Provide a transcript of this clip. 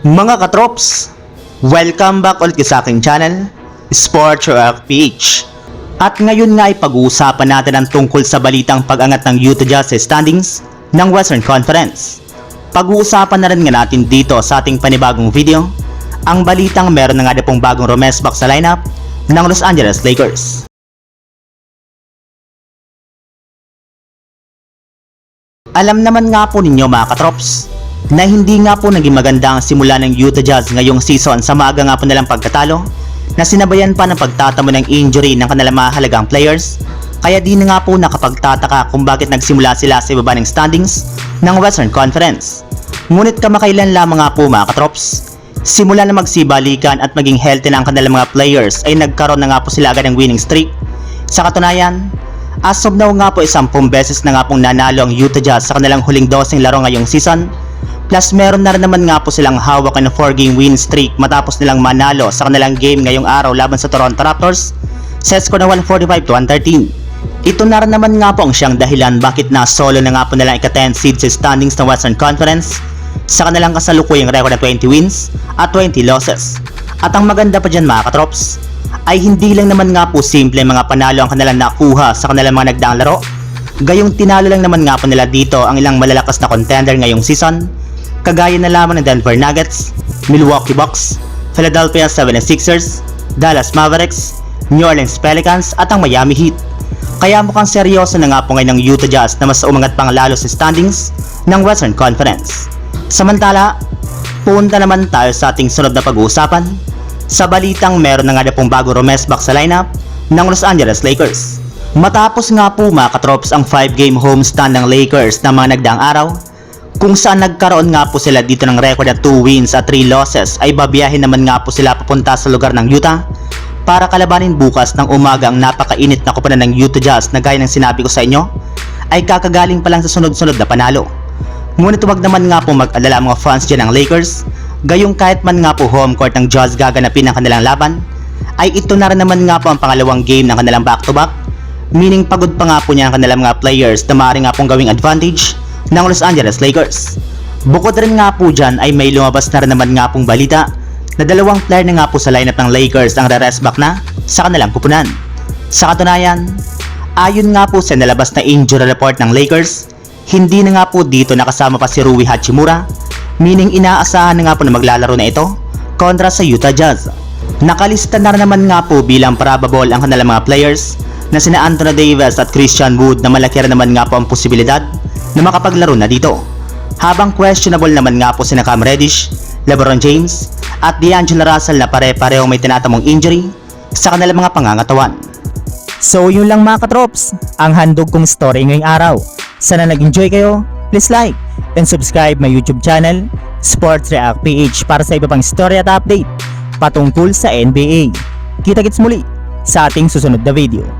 Mga katrops, welcome back ulit sa aking channel, Sports Rock PH. At ngayon nga ay pag-uusapan natin ang tungkol sa balitang pag-angat ng Utah Jazz sa standings ng Western Conference. Pag-uusapan na rin nga natin dito sa ating panibagong video, ang balitang meron na nga na pong bagong rumesbak sa lineup ng Los Angeles Lakers. Alam naman nga po ninyo mga katrops, na hindi nga po naging maganda ang simula ng Utah Jazz ngayong season sa maaga nga po nilang pagkatalo na sinabayan pa ng pagtatamo ng injury ng kanilang mahalagang players kaya di na nga po nakapagtataka kung bakit nagsimula sila sa ibaba ng standings ng Western Conference. Ngunit kamakailan lamang nga po mga katrops, simula na magsibalikan at maging healthy na ang kanilang mga players ay nagkaroon na nga po sila agad ng winning streak. Sa katunayan, as of now nga po isampung beses na nga pong nanalo ang Utah Jazz sa kanilang huling dosing laro ngayong season Plus meron na rin naman nga po silang hawak ng 4 game win streak matapos nilang manalo sa kanilang game ngayong araw laban sa Toronto Raptors sa score na 145 to 113. Ito na rin naman nga po ang siyang dahilan bakit na solo na nga po nilang ika-10 seed sa standings ng Western Conference sa kanilang kasalukuyang record na 20 wins at 20 losses. At ang maganda pa dyan mga katrops, ay hindi lang naman nga po simple mga panalo ang kanilang nakuha sa kanilang mga nagdaang laro. Gayong tinalo lang naman nga po nila dito ang ilang malalakas na contender ngayong season kagaya na lamang ng Denver Nuggets, Milwaukee Bucks, Philadelphia 76ers, Dallas Mavericks, New Orleans Pelicans at ang Miami Heat. Kaya mukhang seryoso na nga po ngayon ng Utah Jazz na mas umangat pang lalo sa standings ng Western Conference. Samantala, punta naman tayo sa ating sunod na pag-uusapan. Sa balitang meron na nga na pong bago rumesbak sa lineup ng Los Angeles Lakers. Matapos nga po mga katrops ang 5-game homestand ng Lakers na mga nagdaang araw, kung saan nagkaroon nga po sila dito ng record na 2 wins at 3 losses ay babiyahin naman nga po sila papunta sa lugar ng Utah. Para kalabanin bukas ng umaga ang napakainit na kupanan ng Utah Jazz na gaya ng sinabi ko sa inyo ay kakagaling pa lang sa sunod-sunod na panalo. Ngunit huwag naman nga po mag-alala mga fans dyan ng Lakers. Gayong kahit man nga po home court ng Jazz gaganapin ang kanilang laban ay ito na rin naman nga po ang pangalawang game ng kanilang back-to-back. Meaning pagod pa nga po niya ang kanilang mga players na maaari nga pong gawing advantage ng Los Angeles Lakers. Bukod rin nga po dyan ay may lumabas na rin naman nga pong balita na dalawang player na nga po sa lineup ng Lakers ang re-rest back na sa kanilang kupunan. Sa katunayan, ayon nga po sa nalabas na injury report ng Lakers, hindi na nga po dito nakasama pa si Rui Hachimura, meaning inaasahan na nga po na maglalaro na ito kontra sa Utah Jazz. Nakalista na naman nga po bilang probable ang kanilang mga players na sina Anthony Davis at Christian Wood na malaki rin naman nga po ang posibilidad na makapaglaro na dito. Habang questionable naman nga po sina Cam Reddish, LeBron James at D'Angelo Russell na pare-pareho may tinatamong injury sa kanilang mga pangangatawan. So yun lang mga katrops, ang handog kong story ngayong araw. Sana nag-enjoy kayo, please like and subscribe my YouTube channel, Sports React PH para sa iba pang story at update patungkol sa NBA. Kita-kits muli sa ating susunod na video.